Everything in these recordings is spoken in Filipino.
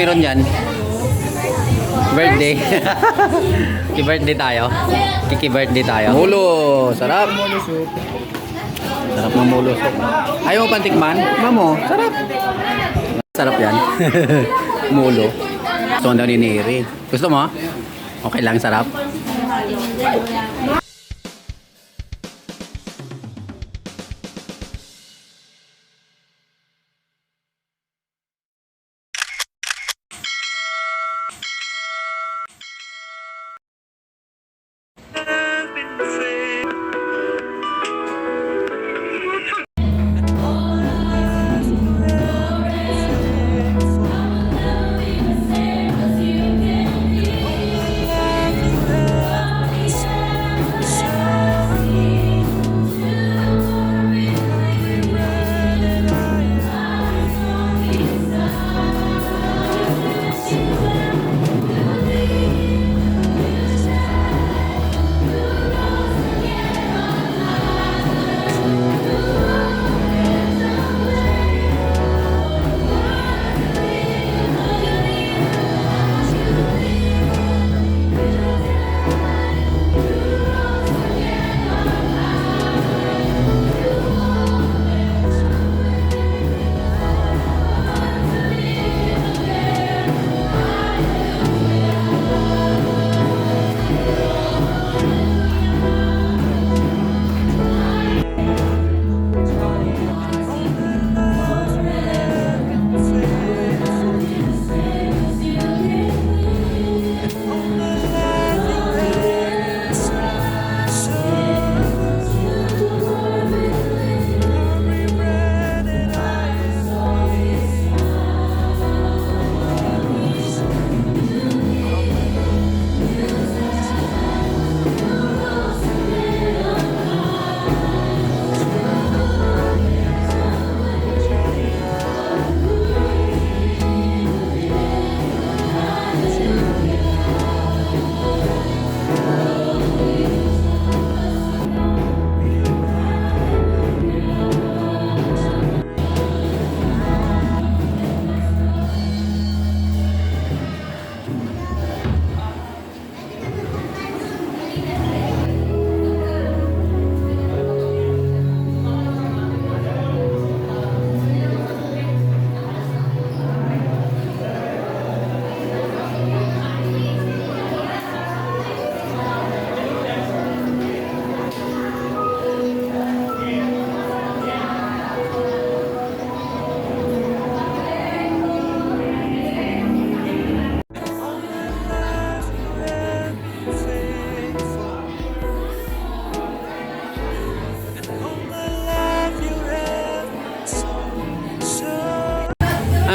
meron dyan? Birthday. Ki-birthday tayo. Kiki-birthday tayo. Mulo. Sarap. Sarap ng mulo soup. Ayaw mo pantikman? Mamo, sarap. Sarap yan. mulo. Gusto daw ni Neri. Gusto mo? Okay lang, sarap.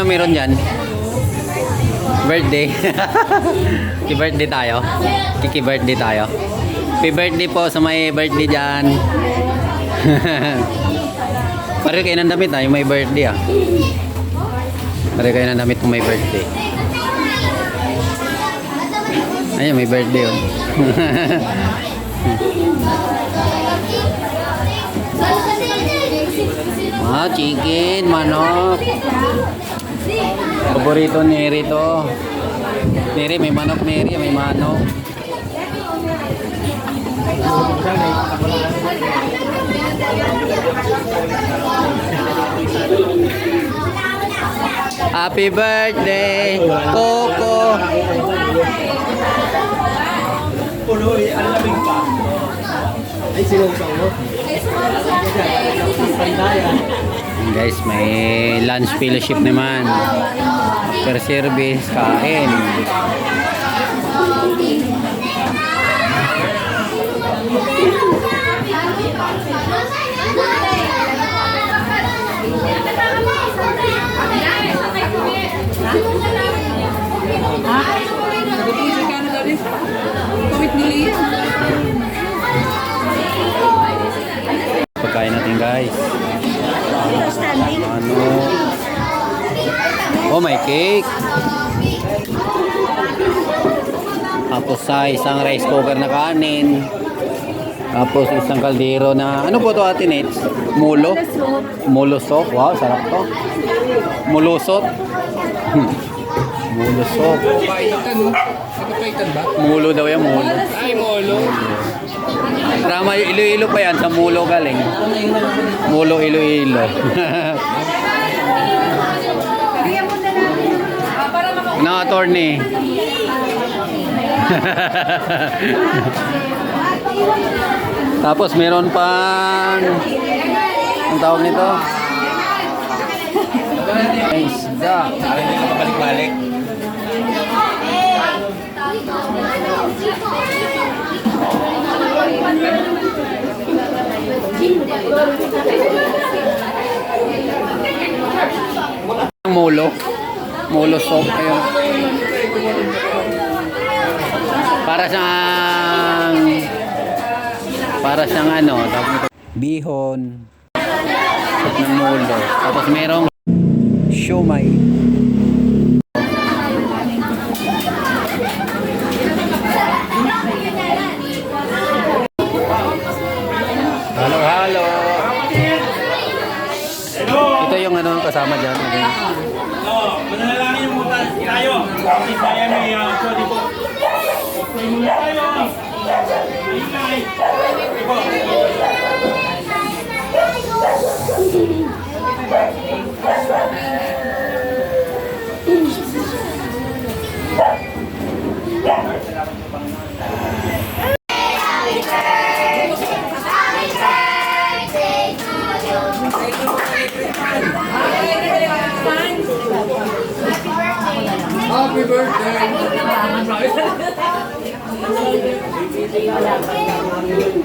Ah, meron dyan. Birthday. Ki-birthday tayo. Kiki-birthday tayo. Happy birthday po sa may birthday dyan. Pare kayo ng damit ah, yung may birthday ah. Pare kayo ng damit kung may birthday. Ayun, may birthday oh. ah, chicken, manok. Paborito ni Neri to. Neri, may manok Neri, may manok. Happy birthday, Coco. Puloy, ang lamig pa. Ay, sinusang mo. Pandayan. Guys, may lunch fellowship naman. After service, kain. Pagkain natin guys. Ano? Oh, may cake. Tapos sa isang rice cooker na kanin. Tapos isang kaldero na, ano po to atin eh? Mulo? Mulo soup. Wow, sarap to. Mulusot. Mulo soup. Paitan, no? Ba? Mulo daw yan, mulo. Ay, molo. Drama Iloilo pa yan, sa mulo galing. Mulo Iloilo. no, attorney. Tapos meron pang ang tawag nito? Ay, Isda. Parang hindi ka pabalik-balik. Ang Mulo. Mulo soup. Ayun. Para siyang para siyang ano, tawag nito, bihon. Soup ng mulo. Tapos merong siomay. Halo, halo. Ito yung ano kasama dyan. Okay. Oo, manalangin mo tayo. Tayo. Kasi may uh, po. Tayo. Happy birthday!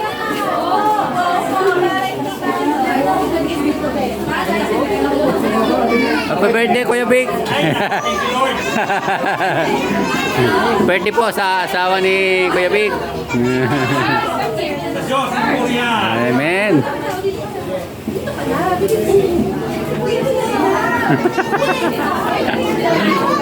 Happy birthday, Kuya Big! birthday po sa asawa ni Kuya Big. Korea. Amen.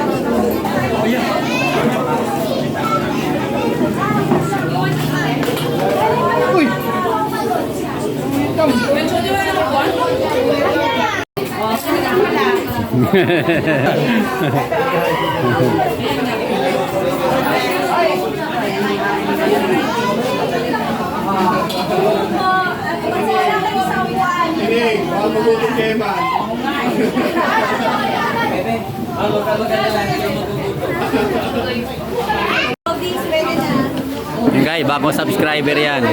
Yung guys, bagong subscriber yan.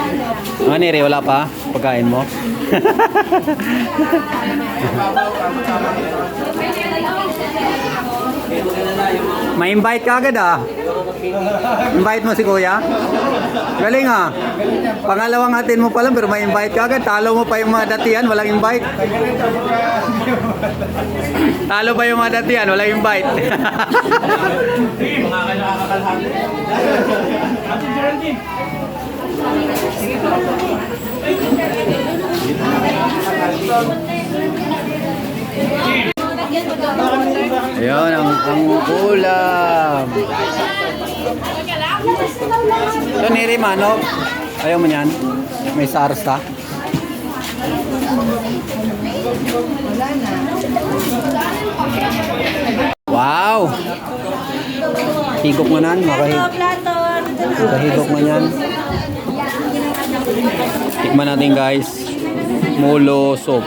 Ano Neri, wala pa? Pagkain mo? May invite ka agad ah. Invite mo si kuya? Galing ah. Pangalawang hatin mo pa lang pero may invite ka agad. Talo mo pa yung mga datihan, walang invite. Talo pa yung mga datihan, walang invite. Ayun, ang, ulam. Ito niri manok. Ayaw mo yan? May sarsa. Wow! Higop mo nan, makahig. Makahigop mo yan. Tikman natin guys. Mulo soup.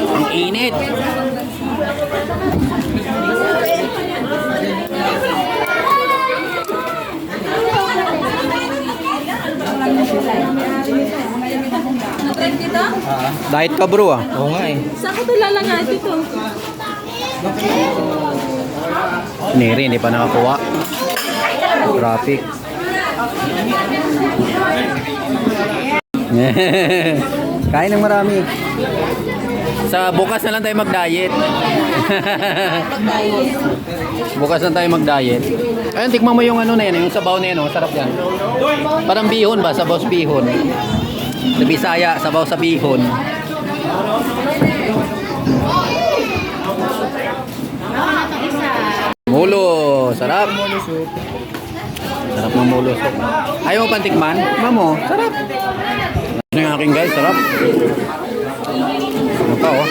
Ang init. Trend dito? Diet ka bro ah. Oo nga eh. Saan ko ito lalagay dito? Neri, hindi pa nakakuha. Traffic. Kain ng marami. Sa bukas na lang tayo mag-diet. bukas na tayo mag-diet. Ayun, tikman mo yung ano na yan, yung sabaw na yan, oh. sarap yan. Parang bihon ba? Sabaw sa bihon. Sa Bisaya, sabaw sa bihon. Mulo, sarap. Sarap ng mulo soup. Ayaw mo pantikman? Mamo, sarap. Ano yung aking guys, sarap. Ano pa oh?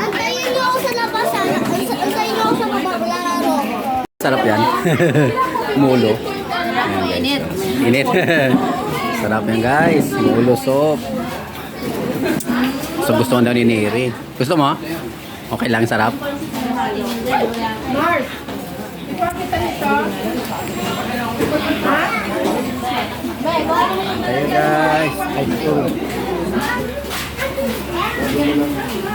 Antayin niyo ako sa labas. ah. Antayin niyo ako sa baba. Maglalaro. Sarap yan. Mulo. Init. Init. Sarap yan guys. Mulo soup. So gusto ko daw ni Neri. Gusto mo? Okay lang, sarap. Ayo guys. Ay, ito. Gracias.